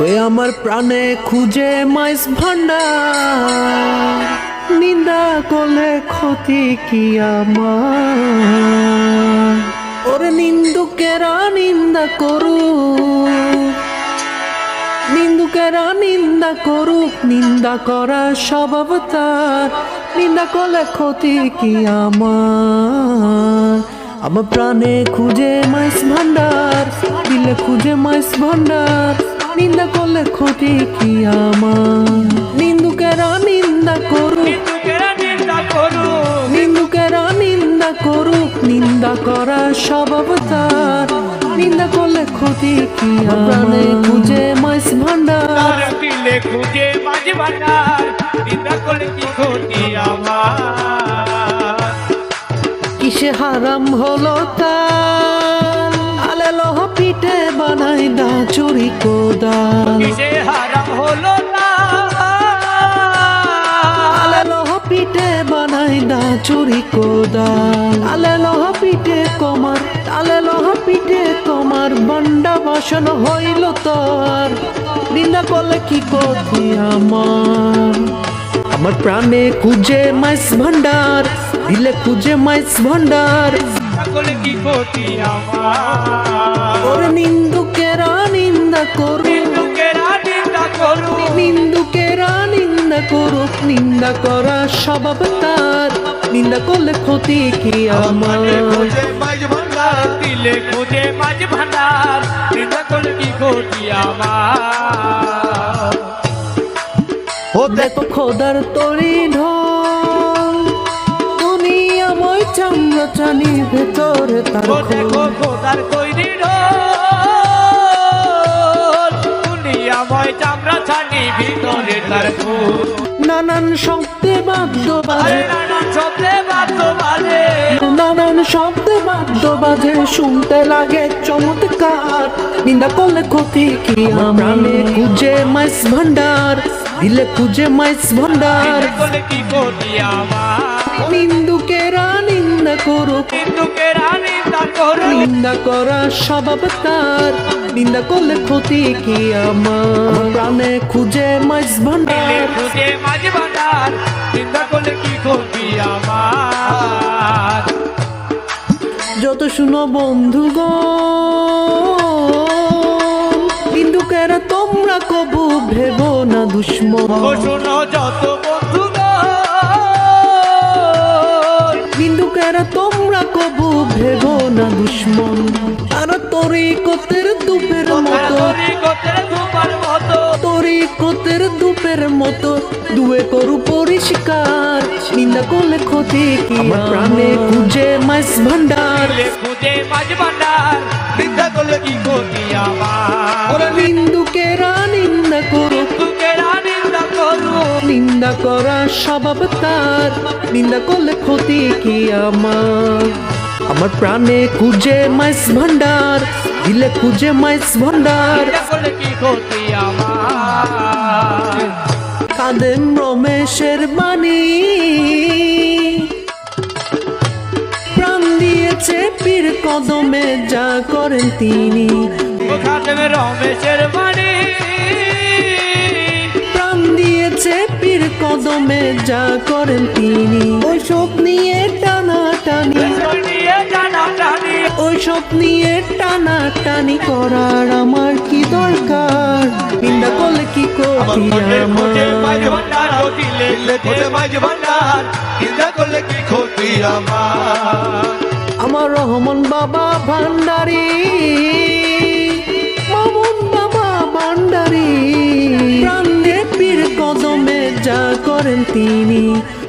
ওই আমার প্রাণে খুঁজে মাইস ভান্ডার। নিন্দা করলে ক্ষতি কি আমার? ওরে নিন্দুকেরা নিন্দা করু নিন্দুকেরা নিন্দা করুক, নিন্দা করা স্বভাব তার নিন্দা করলে ক্ষতি কি আমার? আমার প্রাণে খুঁজে মাইস ভান্ডার, দিলে খুঁজে মাইস ভান্ডার। নিন্দা করলে ক্ষতি কি আমার? নিন্দুকেরা নিন্দা করুক। নিন্দুকেরা নিন্দা করু নিন্দুকেরা নিন্দা করুক। নিন্দা করা স্বভাব তার নিন্দা করলে ক্ষতি কি আমার? প্রাণে খুঁজে মাইস ভান্ডার। খুঁজে মাঝে ভান্ডার। নিন্দা করলে কি ক্ষতি আমার? কিসে হারাম হলো তার? পিঠে বানাই না চুরি কোদাল হারাম হলো না। আলে লহ পিঠে বানাই না চুরি কোদাল আলে লহ পিঠে কমার আলে লহ পিঠে কমার বান্ডা বাসন হইল তোর। নিন্দা করলে কি করতি আমার? আমার প্রাণে খুঁজে মাইস ভান্ডার দিলে খুঁজে মাইস ভান্ডার। করলে কি ক্ষতি আমার নিন্দুকেরা নিন্দা করুক। নিন্দুকেরা নিন্দা করু নিন্দুকেরা নিন্দা করুক। নিন্দা করা স্বভাব তার। নিন্দা করলে ক্ষতি কি আমার? দিলে খুঁজে মাঝে ভান্ডার। নিন্দা করলে কি ক্ষতি আমার? ও দেখো খোদার তরি ঢল। দুনিয়াময় চানি ভেতরে তার দেখো খোদার তৈরি দুনিয়াময় চামড়া ছানি ভিতরে তার নানান শব্দে বাদ্য বাজে। নানান শব্দে বাদ্য বাজে। নানান শব্দে বাদ্য বাজে। শুনতে লাগে চমৎকার। নিন্দা করলে ক্ষতি কি আমি খুঁজে মাইস ভান্ডার। দিলে খুঁজে মাইস ভান্ডার। কি ক্ষতি আমার? নিন্দা করু স্বভাব তার, নিন্দা করলে ক্ষতি কি আমার? প্রাণে খুঁজে দিলে ভান্ডার খুঁজে মাঝে ভান্ডার। নিন্দা করলে কি ক্ষতি আমার যত শুনো বন্ধুগণ নিন্দুকেরা তোমরা কবু ভেবো না দুশ্মন। শোনো যত বন্ধু নিন্দুকেরা তোমরা কবু ভেবো না দুশ্মন। আর তরিকতের দুপের মতো। তরিকতের দুপের মতো। দুয়ে করু পরিষ্কার নিন্দা করলে ক্ষতি কি প্রাণে খুঁজে মাইস ভান্ডার। খুঁজে মাঝে ভান্ডার। নিন্দা করলে কি ক্ষতি আমার? নিন্দুকেরা নিন্দা করু। নিন্দা করা স্বভাব তার। নিন্দা করলে ক্ষতি কি আমার? আমার প্রাণে খুঁজে মাইস ভান্ডার দিলে খুঁজে মাইস ভান্ডার। কাদেম রমেশের বাণী। প্রাণ দিয়েছে পীর কদমে যা করেন তিনি। রমেশের বাড়ি কদমে যা করেন তিনি। ওই সব নিয়ে টানা টানি জানি ওইসব নিয়ে টানা টানি করার আমার কি দরকার? নিন্দা করলে কি আমার রহমান বাবা দিলে ভান্ডারি